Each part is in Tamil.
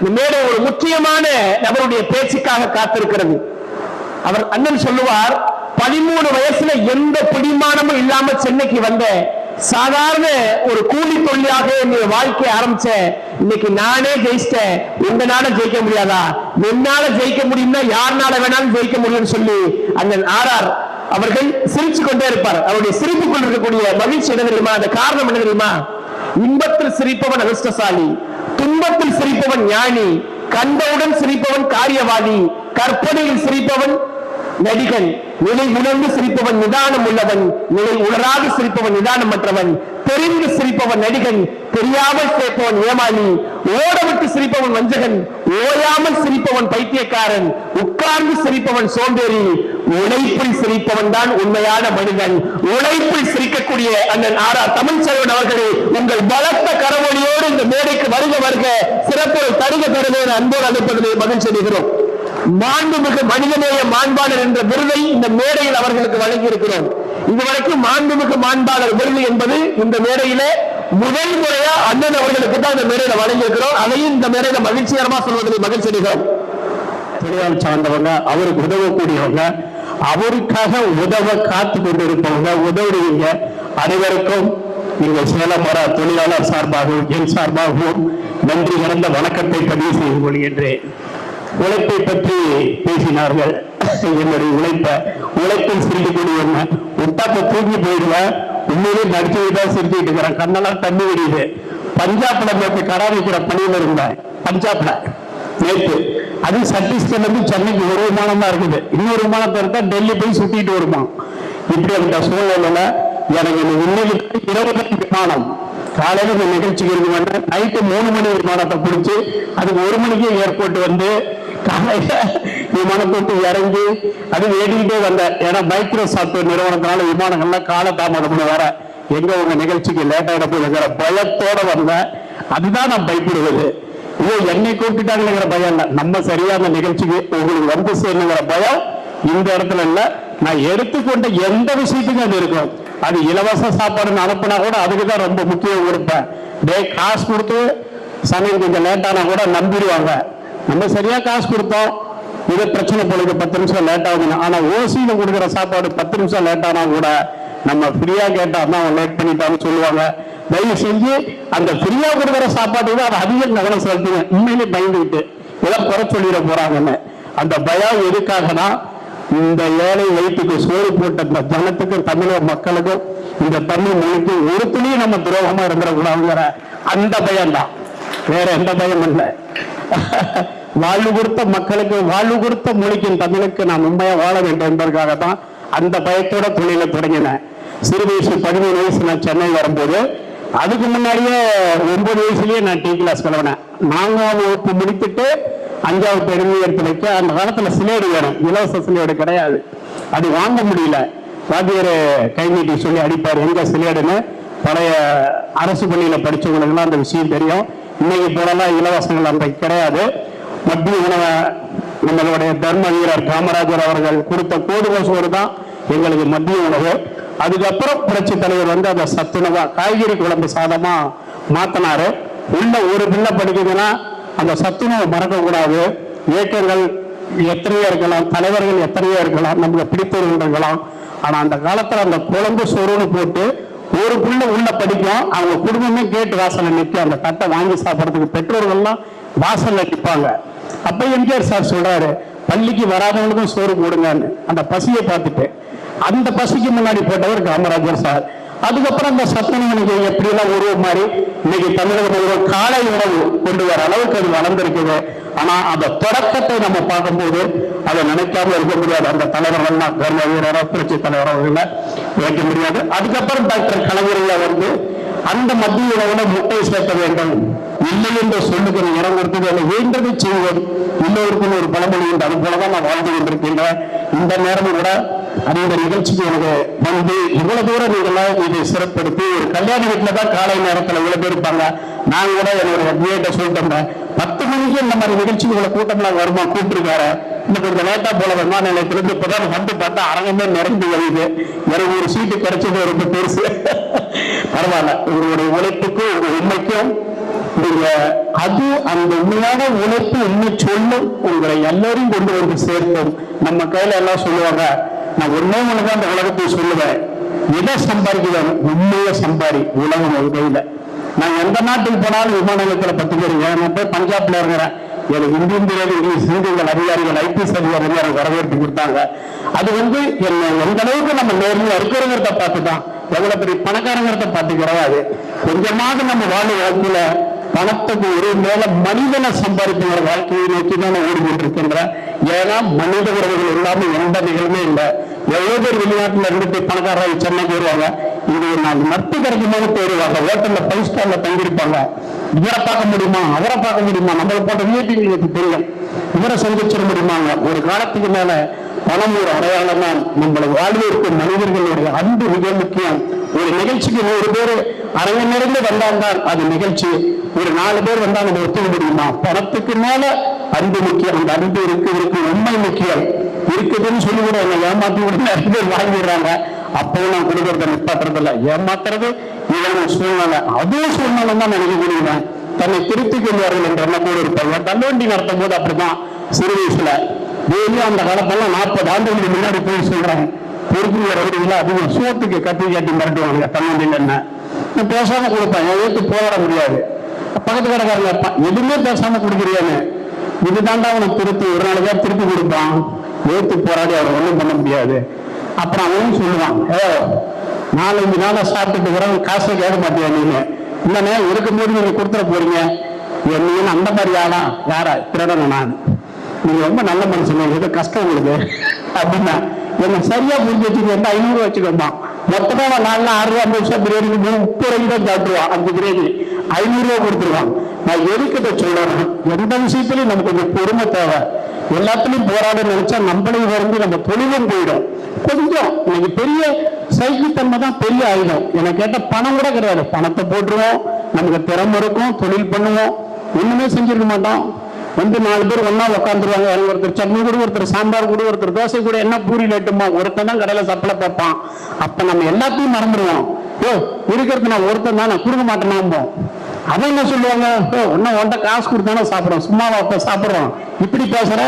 இந்த மேடை ஒரு முக்கியமான நபருடைய பேச்சுக்காக காத்திருக்கிறது. அவர் அண்ணன் சொல்லுவார் பதிமூணு வயசுல எந்த பிடிமானமும் இல்லாம சென்னைக்கு வந்த சாதாரண ஒரு கூலி தொழிலாக என்னுடைய வாழ்க்கையை ஆரம்பிச்சேன். இன்னைக்கு நானே ஜெயிச்சிட்டேன். உங்களால ஜெயிக்க முடியாதா? என்னால ஜெயிக்க முடியும்னா யாருனால வேணாலும் ஜெயிக்க முடியும்னு சொல்லி அண்ணன் ஆர்ஆர் அவர்கள் சிரிச்சு கொண்டே இருப்பார். அவருடைய சிரிப்புக்குள் இருக்கக்கூடிய மகிழ்ச்சி என்ன தெரியுமா? அந்த காரணம் என்ன தெரியுமா? இன்பத்தில் சிரிப்பவன் அதிர்ஷ்டசாலி. துன்பத்தில் சிரிப்பவன் ஞானி கண்டவுடன் சிரிப்பவன் காரியவாதி கற்பனையில் சிரிப்பவன் நடிகன் நிலை உணர்ந்து சிரிப்பவன் நிதானம் உள்ளவன் நிலை உணராது சிரிப்பவன் நிதானமற்றவன் தெரிந்து சிரிப்பவன் நடிகன் தெரியாமல் சிரிப்பவன் ஏமாளி ஓடவிட்டு சிரிப்பவன் வஞ்சகன் ஓயாமல் சிரிப்பவன் பைத்தியக்காரன் உட்கார்ந்து சிரிப்பவன் சோம்பேறி உழைப்பில் சிரிப்பவன் தான் உண்மையான மனிதன். உழைப்பில் சிரிக்கக்கூடிய அண்ணன் ஆரா தமிழ்ச்செல்வன் அவர்களே உங்கள் பலத்த கரவொலியோடு இந்த மேடைக்கு வருக வருக சிறப்பு தருக தருக அன்போடு அழைப்பதிலே மகிழ்ச்சி அடைகிறோம். மாண்புமிகு மனிதநேய மாண்பாளர் என்ற விருதை இந்த மேடையில் அவர்களுக்கு வழங்கி இருக்கிறோம் இதுவரைக்கும் மாண்புமிகு மாண்பாளர் விருது என்பது இந்த மேடையில முதல் முறையா அண்ணன் அவர்களுக்கு தான் இந்த மேடையில வழங்கியிருக்கிறோம். அதையும் இந்த மேடையில மகிழ்ச்சிகரமா சொல்வதில் மகிழ்ச்சி அடைகிறோம். தொழிலாளர் சார்ந்தவங்க அவருக்கு உதவக்கூடியவங்க அவருக்காக உதவ காத்து கொண்டிருப்பவங்க உதவுறீங்க அனைவருக்கும் நீங்கள் சேலம் வர தொழிலாளர் சார்பாகவும் என் சார்பாகவும் நன்றி கலந்த வணக்கத்தை பதிவு செய்து கொள்கின்றேன். உழைப்பை பற்றி பேசினார்கள். என்னுடைய உழைப்ப உழைப்பில் சிரிக்கக்கூடியவங்க உட்டாக்க தூங்கி போயிடுவேன் உண்மையிலே நடிச்சு தான் சிரிச்சுட்டு இருக்கிறேன். கண்ணெல்லாம் தண்ணி விடியுது. பஞ்சாப்ல நேற்று கடை பணியில் இருந்தேன். பஞ்சாப்ல. நேற்று அது சத்தீஸ்கர்ல இருந்து சென்னைக்கு ஒரு விமானம் தான் இருக்குது. இன்னொரு விமானத்தை எடுத்தா டெல்லி போய் சுத்திட்டு வருமா? இப்படி அந்த சூழ்நிலையில எனக்கு இந்த உண்மையிலுக்கு இருபது விமானம் காலையில இந்த நிகழ்ச்சிக்கு இருந்து வந்தேன். நைட்டு மூணு மணி விமானத்தை பிடிச்சி அதுக்கு ஒரு மணிக்கு ஏர்போர்ட் வந்து காலையில விமானத்தை விட்டு இறங்கி அது வேடிக்கிட்டே வந்தேன் ஏன்னா மைக்ரோசாப்ட் நிறுவனத்தினால விமானங்கள்லாம் கால தாமதம்னு வர. எங்க உங்க நிகழ்ச்சிக்கு லேட் ஆகிட போகுதுங்கிற பயத்தோட வந்தேன் அதுதான் நான் பயப்படுவது ஐயோ என்னை கூப்பிட்டாங்கிற பயம் இல்லை. நம்ம சரியான நிகழ்ச்சிக்கு உங்களுக்கு வந்து சேரணுங்கிற பயம் இந்த இடத்துல இல்லை. நான் எடுத்துக்கொண்ட எந்த விஷயத்துக்கும் அது இருக்கும். அது இலவச சாப்பாடுன்னு அனுப்புனா கூட அதுக்கு தான் ரொம்ப முக்கியம் கொடுப்பேன். டே காசு கொடுத்து சமையல் கொஞ்சம் லேட்டானா கூட நம்பிடுவாங்க. நம்ம சரியா காசு கொடுத்தோம். இது பிரச்சனை போலுக்கு பத்து நிமிஷம் லேட் ஆகுதுன்னு. ஆனா ஓசியில கொடுக்குற சாப்பாடு பத்து நிமிஷம் லேட் ஆனா கூட நம்ம ஃப்ரீயா கேட்டா தான் அவன் லேட் பண்ணிட்டான்னு சொல்லுவாங்க. தயவு செஞ்சு அந்த ஃப்ரீயா கொடுக்குற சாப்பாடு தான் அதை அதிக கவனம் செலுத்துங்க. உண்மையிலே பயந்துக்கிட்டு ஏதோ குறை சொல்லிட போறாங்கன்னு. அந்த பயம் எதுக்காகனா இந்த ஏழை வயிற்றுக்கு சோறு போட்ட இந்த ஜனத்துக்கும் தமிழக மக்களுக்கும் இந்த தமிழ் மொழிக்கு ஒரு துளியும் நம்ம துரோகமா இருந்துடக்கூடாதுங்கிற அந்த பயம்தான் வேற எந்த பயம் இல்லை. வாழ்வு கொடுத்த மக்களுக்கு வாழ்வு கொடுத்த மொழிக்கும் தமிழுக்கு நான் உண்மையா வாழ வேண்டும் என்பதற்காக தான் அந்த பயத்தோட தொழில தொடங்கினேன். சிறு வயசு பதிமூணு வயசு நான் சென்னை வரும்போது அதுக்கு முன்னாடியே ஒன்பது வயசுலயே நான் டீ கிளாஸ் கிளம்பினேன் நான்காம் வகுப்பு முடித்துட்டு அஞ்சாவது பெருமை எடுத்து வைக்க அந்த காலத்துல சிலேடு வேணும். இலவச சிலேடு கிடையாது. அது வாங்க முடியல. வாத்தியார் கை நீட்டி சொல்லி அடிப்பார் எங்க சிலேடுன்னு? பழைய அரசு பள்ளியில படிச்சவங்களுக்குலாம் அந்த விஷயம் தெரியும். இன்னைக்கு போலலாம் இலவசங்கள் அந்த கிடையாது. மத்திய உணவை நம்மளுடைய தர்ம வீரர் காமராஜர் அவர்கள் கொடுத்த கோதுமை சோறு தான் எங்களுக்கு மத்திய உணவு. அதுக்கப்புறம் புரட்சி தலைவர் வந்து அந்த சத்துணவா காய்கறி குழம்பு சாதமா மாத்தினாரு. உள்ள ஒரு பிள்ளை படிக்குதுன்னா அந்த சத்துணவை மறக்கக்கூடாது. இயக்கங்கள் எத்தனையோ இருக்கலாம் தலைவர்கள் எத்தனையோ இருக்கலாம் நமக்கு பிடித்தவர்கள் இருக்கலாம் ஆனா அந்த காலத்துல அந்த குழம்பு சோறுன்னு போட்டு ஒரு புள்ள உள்ள படிக்கும். அவங்க குடும்பமே கேட்டு வாசல்ல நிற்கும் அந்த தட்டை வாங்கி சாப்பிட்றதுக்கு பெற்றோர்கள்லாம் வாசல்ல நிற்பாங்க அப்ப எம்ஜிஆர் சார் சொல்றாரு பள்ளிக்கு வராதவங்களுக்கும் சோறு போடுங்கன்னு. அந்த பசியை பார்த்துட்டு அந்த பசிக்கு முன்னாடி போட்டவர் காமராஜர் சார். அதுக்கப்புறம் அந்த சத்துணவு எப்படியெல்லாம் உருவ உருவம் மாதிரி இன்னைக்கு தமிழகத்தில் ஒரு காலை உணவு கொண்டு வர அளவுக்கு அது வளர்ந்திருக்குது. ஆனா அந்த தொடக்கத்தை நம்ம பார்க்கும்போது அதை நினைக்காம இருக்க முடியாது. அந்த தலைவர்கள்லாம் கர்ம வீரரோ புரட்சி தலைவரோ வைக்க முடியாது. அதுக்கப்புறம் டாக்டர் கலைஞர்ல வந்து அந்த மத்திய உணவுல முட்டை சேர்க்க வேண்டும். இல்லை என்று சொல்லுகிற இடம் கொடுத்தது அதை வேண்டதை செய்வது எல்லோருக்கும் ஒரு பழமொழி உண்டு. அது போலதான் நான் வாழ்ந்து கொண்டிருக்கின்றேன். இந்த நேரமும் கூட அந்த நிகழ்ச்சிக்கு எனக்கு வந்து இவ்வளவு தூரம் நீங்களாம் இதை சிறப்படுத்தி ஒரு கல்யாண வீட்டில் தான் காலை நேரத்தில் இவ்வளவு பேர் இருப்பாங்க. நான் கூட என்னோட விஐட்ட சொல்லிட்டேன். பத்து மணிக்கு இந்த மாதிரி நிகழ்ச்சிக்கு கூட்டம் கூட்டம்லாம் வருமா கூப்பிட்டுருக்காரு. இன்னும் கொஞ்சம் லேட்டா போல விமான நிலையத்திலிருந்து இப்பதான் வந்து பார்த்தா அரங்கமே நிரம்பி வருது எனக்கு ஒரு சீட்டு கிடைச்சது ரொம்ப பெருசு. பரவாயில்ல. உங்களுடைய உழைப்புக்கும் உங்க உண்மைக்கும் நீங்க அது அந்த உண்மையான உழைப்பு உண்மை சொல்லும் உங்களை எல்லாரையும் கொண்டு வந்து சேர்க்கும். நம்ம கையில எல்லாம் சொல்லுவாங்க நான் ஒன்னே ஒண்ணுதான் அந்த உலகத்தை சொல்லுவேன். எதை சம்பாதிக்கிறேன்? உண்மையை சம்பாதி உலகம் ஒரு கையில. நான் எந்த நாட்டுக்கு போனாலும் விமான நிலையத்துல பத்து பேர் நான் போய் பஞ்சாப்ல இருக்கிறேன். எனக்கு இந்தியன் பிரியாணி இங்கிலீஷ் அதிகாரிகள் ஐபிஎஸ் அதிகாரிகள் எனக்கு வரவேற்பு கொடுத்தாங்க. அது வந்து என்ன எந்த அளவுக்கு நம்ம நேர்மையா இருக்கிறவங்கிறத பார்த்து தான் எவ்வளவு பெரிய பணக்காரங்கிறத பார்த்து கிடையாது கொஞ்சமாக நம்ம வாழ்வு வாழ்க்கையில பணத்துக்கு ஒரு மேல மனிதனை சம்பாதிக்கிற வாழ்க்கையை நோக்கி தான் ஓடிக்கிட்டு இருக்கின்றேன் ஏன்னா மனித உறவுகள் இல்லாமல் எந்த நிகழ்வுமே இல்லை. எவ்வளவு பேர் வெளிநாட்டுல போய் பணக்காரராக சென்னைக்கு வருவாங்க? இது ஒரு நாள் நட்பு கிடைக்கும்போது போயிடுவாங்க ஹோட்டல்ல ஃபைவ் ஸ்டார்ல தங்கியிருப்பாங்க. இவரை பார்க்க முடியுமா? அவரை பார்க்க முடியுமா? நம்மளை போட்ட விஐபிங்களுக்கு தெரியும். இவரை சந்திச்சிட முடியுமாங்க ஒரு காலத்துக்கு மேல பணம் ஒரு அடையாளம் தான். நம்மளை வாழ்விற்கு மனிதர்களுடைய அன்பு மிக முக்கியம். ஒரு நிகழ்ச்சிக்கு நூறு பேர் அரை மணி வந்தால்தான் அது நிகழ்ச்சி. ஒரு நாலு பேர் வந்தா நம்ம ஒத்துக்க முடியுமா? பணத்துக்கு மேல அன்பு முக்கியம். அந்த அன்பு இருக்கிறதுக்கு உண்மை முக்கியம். இருக்குதுன்னு சொல்லி கூட என்ன ஏமாத்தி கூட நிறைய பேர் வாங்கிடுறாங்க. அப்பவும் நான் கொடுக்கறத நிப்பாட்டுறது ஏமாத்துறது இவங்க சூழ்நிலை. அதுவும் சூழ்நிலை தான் நினைக்க முடியுவேன். தன்னை திருத்திக் கொள்வார்கள் என்ற எண்ணத்தோடு இருப்பாங்க தள்ளுவண்டி நடத்தும் போது அப்படிதான் சிறு வயசுல டெய்லியும் அந்த காலத்தெல்லாம் நாற்பது ஆண்டுகளுக்கு முன்னாடி போய் சொல்றாங்க பொறுப்புங்கிற ரவுடிகளை அதிகம் சோத்துக்கு கத்தி காட்டி மிரட்டுவாங்க. தன்னண்டியில் என்ன? பேசாம கொடுப்பேன். என் போராட முடியாது. பக்கத்து கடைக்காரங்க இருப்பான் எதுவுமே பேசாம கொடுக்குறியான்னு? இதுதான்டா அவனை ஒரு நாளைக்கா திருப்பி கொடுப்பான். ஏத்து போராடி அவரை ஒன்றும் பண்ண முடியாது. அப்புறம் அவனும் சொல்லுவான் ஏ நாலஞ்சு நாளாக சாப்பிட்டுட்டு இருக்கிறவன் காசை கேட்க மாட்டியா நீங்க இல்லைண்ணே இருக்கும்போது நீங்க கொடுத்துட போறீங்க. என்னன்னு அந்த மாதிரி ஆளா? யாரா? திருடன நான். நீங்க ரொம்ப நல்ல மனுஷன் ஏதோ கஷ்டம் உங்களுக்கு. அப்படின்னா என்ன சரியா புரிஞ்சு வச்சுட்டு ஐநூறு வச்சுக்கோமா மொத்தமா நாலு ஆறு ரூபா அஞ்சு வருஷம் பிரியாணி முப்பது ரூபாய்க்கு தான் சாப்பிடுவான் அஞ்சு பிரியாணி. ஐநூறு ரூபா கொடுத்துருவான். நான் எதுக்கிட்ட சொல்றேன்? எந்த விஷயத்திலையும் நமக்கு கொஞ்சம் பொறுமை தேவை. எல்லாத்துலயும் போராட நினைச்சா நம்மளையும் வந்து நம்ம தொழிலும் போயிடும். கொஞ்சம் எனக்கு பெரிய சைக்கித்தன்மை தான் பெரிய ஆயுதம். எனக்கு கேட்ட பணம் கூட கிடையாது. பணத்தை போட்டுருவோம். நமக்கு திறமை இருக்கும். தொழில் பண்ணுவோம். ஒண்ணுமே செஞ்சிருக்க மாட்டோம் வந்து நாலு பேர் ஒண்ணா உட்காந்துருவாங்க ஒருத்தர் சட்னி கூட ஒருத்தர் சாம்பார் கூட ஒருத்தர் தோசை கூட என்ன பூரி லட்டுமா ஒருத்தன் தான் கடையில சப்பளை பார்ப்பான். அப்ப நம்ம எல்லாத்தையும் மறந்துடுவோம். ஓ இருக்கிறது நான் ஒருத்தன் தான் நான் கொடுக்க மாட்டேனாம்போம் அதை என்ன சொல்லுவாங்க? ஓ ஒன்னும் உன்ட்ட காசு கொடுத்தானே சாப்பிடுவோம் சும்மாவா அப்ப சாப்பிடுறோம். இப்படி பேசுற?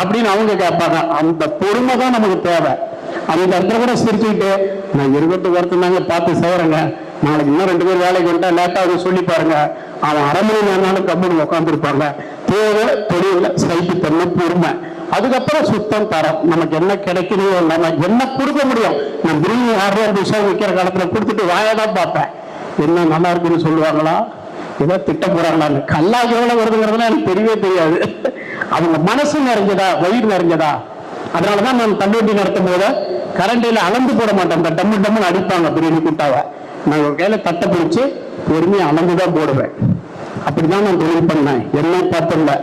அப்படின்னு அவங்க கேட்பாங்க. அந்த பொறுமை தான் நமக்கு தேவை. அந்த இடத்துல கூட சிரிச்சுக்கிட்டு நான் இருபத்தி ஒருத்தன் தாங்க பார்த்து செய்யறேங்க நாளைக்கு இன்னும் ரெண்டு பேர் வேலைக்கு வந்துட்டா லேட்டாக சொல்லி பாருங்க. அவன் அரை மணி நேரம் கம்பெனி உட்காந்துருப்பாங்க தேவை தொழில சைட்டுத்தன்மை பொறுமை. அதுக்கப்புறம் சுத்தம் தரம். நமக்கு என்ன கிடைக்குதோ நம்ம என்ன கொடுக்க முடியும்? நான் பிரியாணி ஆறு விஷயம் விற்கிற காலத்தில் கொடுத்துட்டு வாயதான் பார்ப்பேன். என்ன நல்லா இருக்குன்னு சொல்லுவாங்களா? ஏதோ திட்ட போறாங்களான்னு கல்லா எவ்வளவு வருதுங்கிறதுலாம் எனக்கு தெரியவே தெரியாது. அவங்க மனசு நிறைஞ்சதா? வயிறு நிறைஞ்சதா? அதனாலதான் நான் தள்ளுவண்டி நடத்தும் போது கரண்டில அளந்து போட மாட்டேன். இந்த டம்மு டம்முன்னு அடிப்பாங்க பிரியாணி கூட்டாவை. நான் ஒரு கையில தட்டை பிடிச்சு பொறுமையா அளந்துதான் போடுவேன். அப்படிதான் நான் தொழில் பண்ணேன். என்னை பார்த்து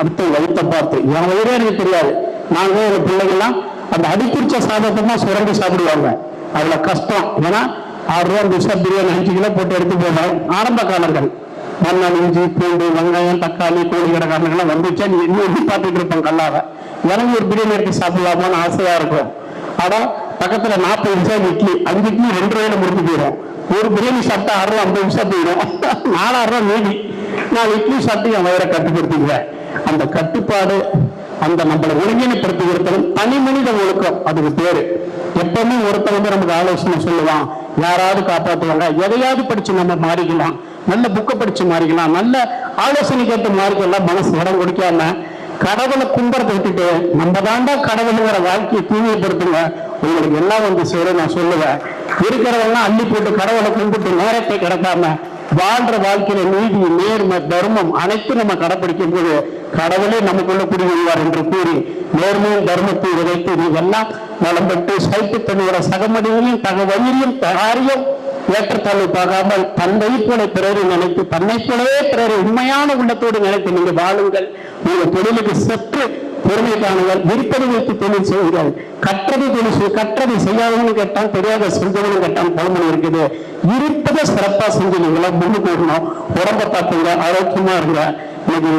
அடுத்த வயிற்ற பார்த்து என் வயிறே எனக்கு தெரியாது. நாங்க எங்கள் பிள்ளைங்கெல்லாம் அந்த அடிப்பிடிச்ச சாதத்தை தான் சுரண்டி சாப்பிடுவாங்க. அதுல கஷ்டம். ஏன்னா ஆறு ரூபா நிமிஷம் பிரியாணி அஞ்சு கிலோ போட்டு எடுத்து போவேன். ஆரம்ப காலங்கள். மண்ணால் இஞ்சி பூண்டு வெங்காயம் தக்காளி கோழி கடைக்காரங்கெல்லாம் வந்துச்சா? நீ இன்னும் எண்ணி பார்த்துட்டு இருப்போம் கல்லாக எனக்கு ஒரு பிரியாணி எடுத்து சாப்பிடலாமான்னு ஆசையா இருக்கும். ஆனா பக்கத்துல நாற்பது நிமிஷம் இட்லி அஞ்சு இட்லி ரெண்டு ரூபாயில முடிஞ்சு போயிடும் ஒரு பிரியாணி சாப்பிட்டா ஆறு ரூபா ஐம்பது நிமிஷம் போயிடும். நாலாயிரம் ரூபா மீதி. நான் இட்லி சாப்பிட்டு என் வயிறை கட்டுப்படுத்திக்குவேன் அந்த கட்டுப்பாடு அந்த நம்மளை ஒருங்கிணைப்படுத்துகிறதும் தனி மனித ஒழுக்கம். அதுக்கு பேரு. எப்பவுமே ஒருத்தன் வந்து நமக்கு ஆலோசனை சொல்லுவான். யாராவது காப்பாற்றுவாங்க எதையாவது படிச்சு நம்ம மாறிக்கலாம். நல்ல புக்கை படிச்சு மாறிக்கலாம். நல்ல ஆலோசனை கேட்டு மாறிக்கலாம். மனசு இடம் கொடுக்காம கடவுளை கும்பரத்தை விட்டுட்டு நம்ம தாண்டா கடவுளுங்கிற வாழ்க்கையை தூய்மைப்படுத்துங்க. உங்களுக்கு எல்லாம் வந்து சேரும். நான் சொல்லுவேன். இருக்கிறவெல்லாம் அள்ளி போட்டு கடவுளை கும்பிட்டு நேரத்தை கிடக்காம வாழ்ற வாழ்க்கையில நீதி நேர்மை தர்மம் அனைத்தும் நம்ம கடைபிடிக்கும் போது கடவுளே நமக்குள்ள குடிவருவார் என்று கூறி நேர்மையும் தர்மத்தை விதைத்து நீங்கெல்லாம் நலம்பட்டு நலம் பெற்று சைத்து தன்னுடைய சகமடியிலும் தக வயிறையும் தகாரியும் ஏற்றத்தாழ்வு பார்க்காமல் தன்னை போல பிறரை நினைத்து தன்னை போலவே பிறரை உண்மையான உள்ளத்தோடு நினைத்து நீங்க வாழுங்கள். உங்க தொழிலுக்கு சற்று பொறுமைக்கானவர் காணுங்கள் வைத்து தொழில் செய்கிறார். கற்றது தொழில் கற்றது செய்யாதவனு கேட்டான் தெரியாத செஞ்சவனு கேட்டான் பழமொழி இருக்குது. இருப்பதை சிறப்பா செஞ்சு நீங்களா முன்னுக்கு வரணும் உடம்ப பார்த்துங்க ஆரோக்கியமா இருக்கிற இன்னைக்கு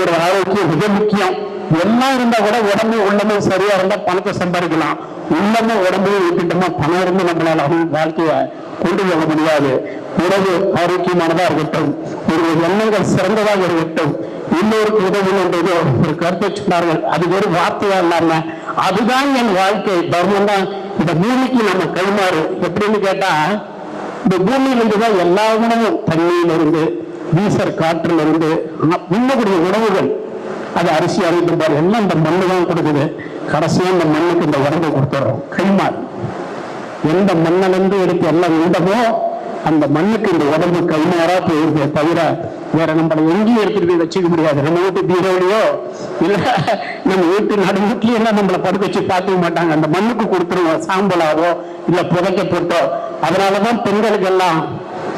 உடல் ஆரோக்கியம் மிக முக்கியம். எல்லாம் இருந்தா கூட உடம்பு உள்ளமும் சரியா இருந்தா பணத்தை சம்பாதிக்கலாம். உள்ளமும் உடம்பையும் விட்டுட்டோமா பணம் இருந்து நம்மளால அவங்க வாழ்க்கையை கொண்டு போக முடியாது. உடம்பு ஆரோக்கியமானதா இருக்கட்டும். ஒரு எண்ணங்கள் சிறந்ததாக இருக்கட்டும். இன்னொருக்கு உதவும் என்றது ஒரு கருத்தை சொன்னார்கள் அது ஒரு வார்த்தையா இல்லாம அதுதான் என் வாழ்க்கை. தர்மம் தான். இந்த பூமிக்கு நம்ம கைமாறு. எப்படின்னு கேட்டா இந்த பூமியிலிருந்து தான் எல்லா உணவும் தண்ணியிலிருந்து வீசர் காற்றிலிருந்து ஆ, உண்ணக்கூடிய உணவுகள். அது அரிசி அரைக்கும் பாரு எல்லாம் இந்த மண்ணு தான் கொடுக்குது. கடைசியா இந்த மண்ணுக்கு இந்த உடம்பு கொடுத்துறோம். கைமாறு. எந்த மண்ணிலிருந்து எடுத்து எல்லாம் உண்டமோ அந்த மண்ணுக்கு இந்த உடம்பு கைமாறா போயிருக்கே தவிர வேற நம்மளை எங்கேயும் எடுத்துட்டு போய் வச்சுக்க முடியாது. நம்ம வீட்டு பீரோலையோ இல்ல நம்ம வீட்டு நடுவீட்லயோ எல்லாம் நம்மளை படுக்க வச்சு பார்த்துக்க மாட்டாங்க. அந்த மண்ணுக்கு கொடுத்துருவோம் சாம்பலாவோ இல்ல புதைக்க போட்டோ. அதனாலதான் பெண்களுக்கு எல்லாம்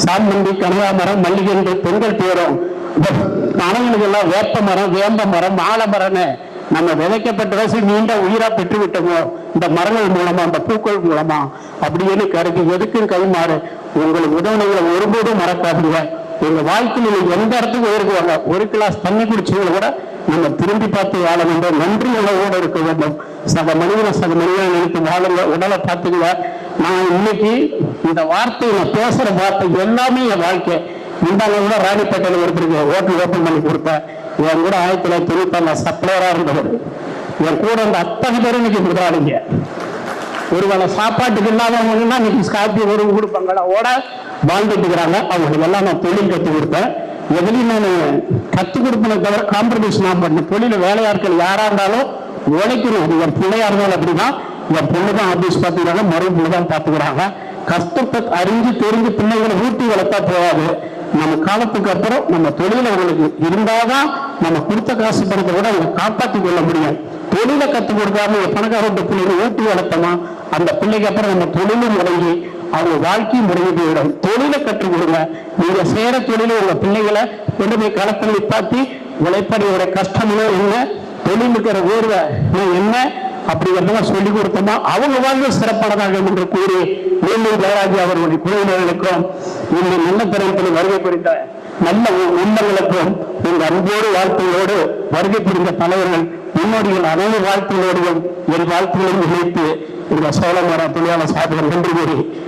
சாம்பந்தி கனகாமரம் மல்லிகை பெண்கள் பேரும். இந்த எல்லாம் வேப்ப மரம் வேம்ப மரம் மாலை மரம்னு நம்ம விதைக்கப்பட்ட வயசு நீண்ட உயிரா பெற்று விட்டோமோ இந்த மரங்கள் மூலமா இந்த பூக்கள் மூலமா அப்படின்னு கருதி எதுக்கும் கைமாறு உங்களுக்கு உதவினங்களை ஒருபோதும் மறக்காதீங்க. உங்க வாழ்க்கையில் நீங்க எந்த இடத்துக்கு உயர்க்குவாங்க ஒரு கிளாஸ் தண்ணி குடிச்சவங்க கூட நம்ம திரும்பி பார்த்து வாழ வேண்டும். நன்றி உணவோடு இருக்க வேண்டும். சக மனிதன சக மனிதனை நினைத்து வாழுங்க உடலை பார்த்துக்கல நான் இன்னைக்கு இந்த வார்த்தை நான் பேசுற வார்த்தை எல்லாமே என் வாழ்க்கை. முந்தாங்க கூட ராணிப்பேட்டையில் ஒருத்தருக்கு ஹோட்டல் ஓப்பன் பண்ணி கொடுத்தேன். என் கூட ஆயிரத்தி தொள்ளாயிரத்தி தொண்ணூத்தி சப்ளையரா இருந்தவர். என் கூட இந்த அத்தனை பேரும் இன்னைக்கு முதலாளிங்க ஒருவேளை சாப்பாட்டுக்கு இல்லாதவங்கன்னா இன்னைக்கு ஸ்கார்பியோ ஒரு கொடுப்பாங்களா? ஓட வாழ்ந்துட்டு இருக்கிறாங்க அவங்களுக்கு எல்லாம் நான் தொழில் கற்றுக் கொடுத்தேன். எதுலையும் நான் கற்றுக் கொடுப்பதை தவிர காம்ப்ரமைஸ் நான் பண்ணேன் தொழில் வேலையாட்கள் யாராக இருந்தாலும் உழைக்கணும். அது என் பிள்ளையா இருந்தாலும் அப்படின்னா என் பொண்ணு தான் ஆஃபீஸ் பார்த்துக்கிறாங்க மறு பொண்ணு தான் பார்த்துக்கிறாங்க. கஷ்டத்தை அறிஞ்சு தெரிஞ்சு பிள்ளைகளை ஊட்டி வளர்த்தா போகாது. நம்ம காலத்துக்கு அப்புறம் நம்ம தொழில் அவங்களுக்கு இருந்தாதான் நம்ம கொடுத்த காசு பணத்தை கூட அவங்க காப்பாற்றிக் கொள்ள முடியும். தொழிலை கற்றுக் கொடுக்காம ஒரு பணக்கார பிள்ளைகளை ஊட்டி வளர்த்தோமா அந்த பிள்ளைக்கு அப்புறம் நம்ம தொழிலும் முடங்கி அவங்க வாழ்க்கை முடங்கி போயிடும். தொழிலை கற்றுக் கொடுங்க. நீங்க சேர தொழிலை உங்க பிள்ளைகளை கொண்டு போய் களத்தில் நிப்பாட்டி உழைப்படையோட கஷ்டமோ என்ன தொழில் இருக்கிற வேர்வை என்ன? அப்படிங்கிறதெல்லாம் சொல்லிக் கொடுத்தோமா அவங்க வாழ்வு சிறப்பானதாக என்று கூறி மீண்டும் ஜெயராஜி அவர்களுடைய குழுவினர்களுக்கும் இந்த நல்ல திறத்தில் வருகை புரிந்த நல்ல உண்மைகளுக்கும் உள்ளங்களுக்கும் உங்க அன்போடு வாழ்த்துகளோடு வருகை புரிந்த தலைவர்கள் முன்னோடிகள் அனைத்து வாழ்த்துகளோடையும் என் வாழ்த்துகளையும் இணைத்து இந்த சோழமர தொழிலாளர் சாதகம் நன்றி கூறி